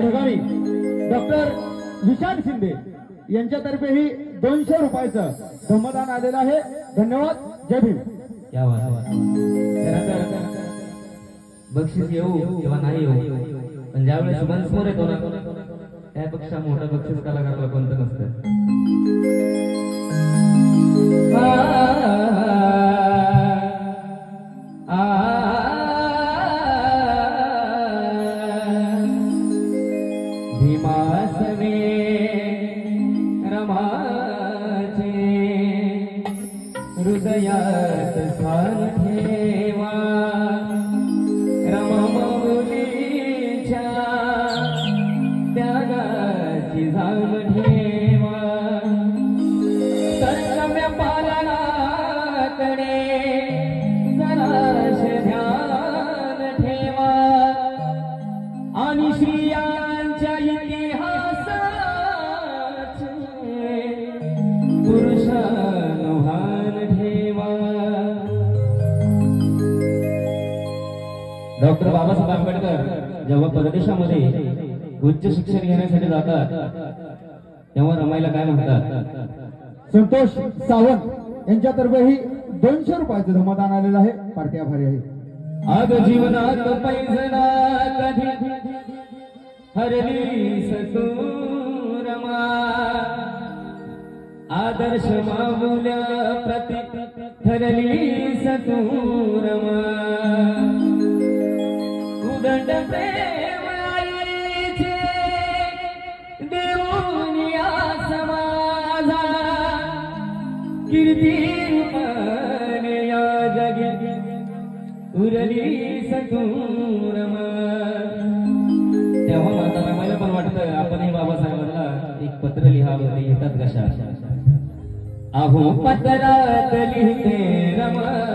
ठिकाणी डॉक्टर विशाल शिंदे यांच्यातर्फे ही दोनशे रुपयाचं धम्मदान आलेलं आहे. धन्यवाद. जय भीम. बक्षीस येऊ किंवा नाही येऊ पण ज्यावेळेस मनस्मोर येतो ना त्यापेक्षा मोठा बक्षीस कलाकाराला कोणतं नसतं. my डॉक्टर बाबासाहेब आंबेडकर जेव्हा परदेशामध्ये उच्च शिक्षण घेण्यासाठी जातात तेव्हा रमाईला काय म्हणतात? संतोष सावंत यांच्यातर्फेही दोनशे रुपयाचं धम्मदान आलेलं आहे. पार्टी आभारी आहे. अग जीवनात पैजना कधी? हरली सतुरमा आदर्श मामुल्या प्रति ठरली सतुरमा उरली सतुरम तेव्हा माता रमायला पण वाटतं आपणही बाबासाहेबांना एक पत्र लिहावं ते येतात कशा अहो पत्रात लिहिते रमा